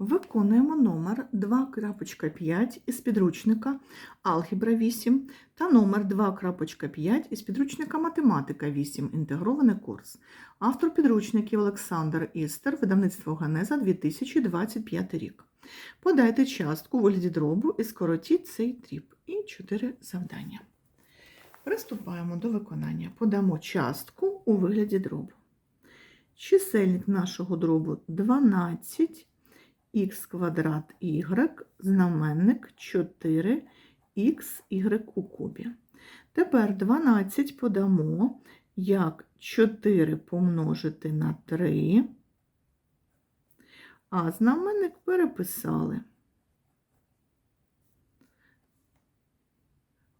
Виконуємо номер 2.5 із підручника Алгебра 8 та номер 2.5 із підручника Математика 8. Інтегрований курс. Автор підручників Олександр Істер, видавництво Ганеза 2025 рік. Подайте частку у вигляді дробу і скоротіть цей дріб. І 4 завдання. Приступаємо до виконання. Подамо частку у вигляді дробу. Чисельник нашого дробу 12 х квадрат y, знаменник 4 xy у кубі. Тепер 12 подамо як 4 помножити на 3, а знаменник переписали.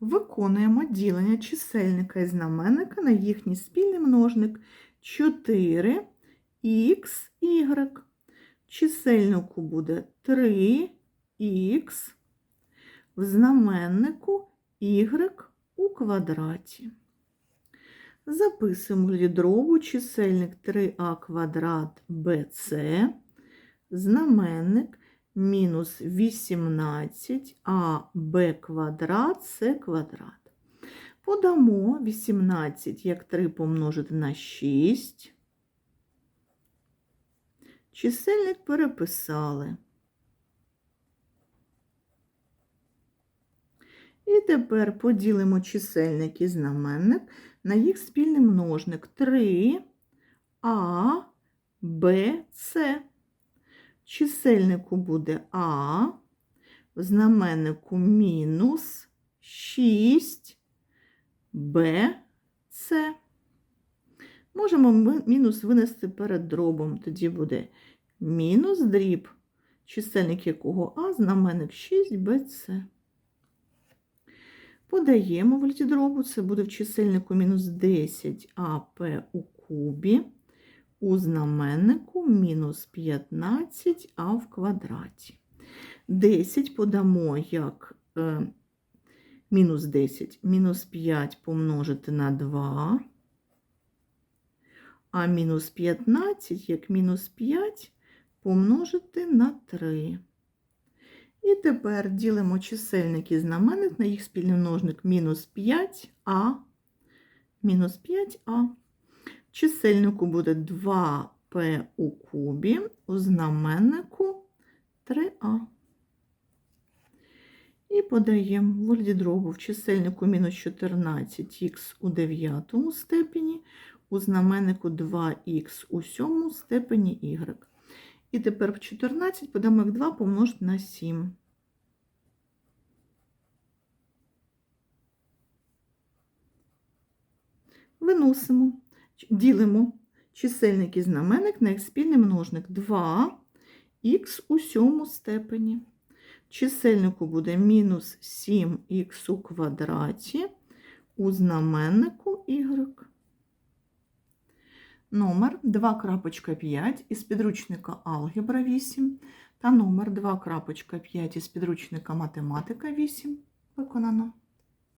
Виконуємо ділення чисельника і знаменника на їхній спільний множник 4 xy. В чисельнику буде 3х, в знаменнику y у квадраті. Записуємо в чисельник 3а квадрат bc, знаменник мінус 18аб квадрат c квадрат. Подамо 18 як 3 помножити на 6. Чисельник переписали. І тепер поділимо чисельник і знаменник на їх спільний множник 3 А, Б, С. Чисельнику буде А, в знаменнику мінус 6 Б, С. Можемо мінус винести перед дробом, тоді буде мінус дріб, чисельник якого А, знаменник 6bc. Подаємо в дробу, це буде в чисельнику мінус 10АП у кубі, у знаменнику мінус 15а в квадраті. 10 подамо як е, мінус 10, мінус 5 помножити на 2 а мінус 15, як мінус 5, помножити на 3. І тепер ділимо чисельник і знаменник на їх спільний множник мінус 5а, мінус 5а. Чисельнику буде 2p у кубі, у знаменнику 3а. І подаємо в вигляді дробу в чисельнику мінус 14х у дев'ятому степені, у знаменнику 2х у сьомому степені y. І тепер в 14 подамо як 2 помножити на 7. Виносимо, ділимо чисельник і знаменник на їх спільний множник 2х у сьомому степені. Чисельнику буде мінус 7х у квадраті, у знаменнику y номер 2.5 із підручника Алгебра 8 та номер 2.5 із підручника Математика 8 виконано.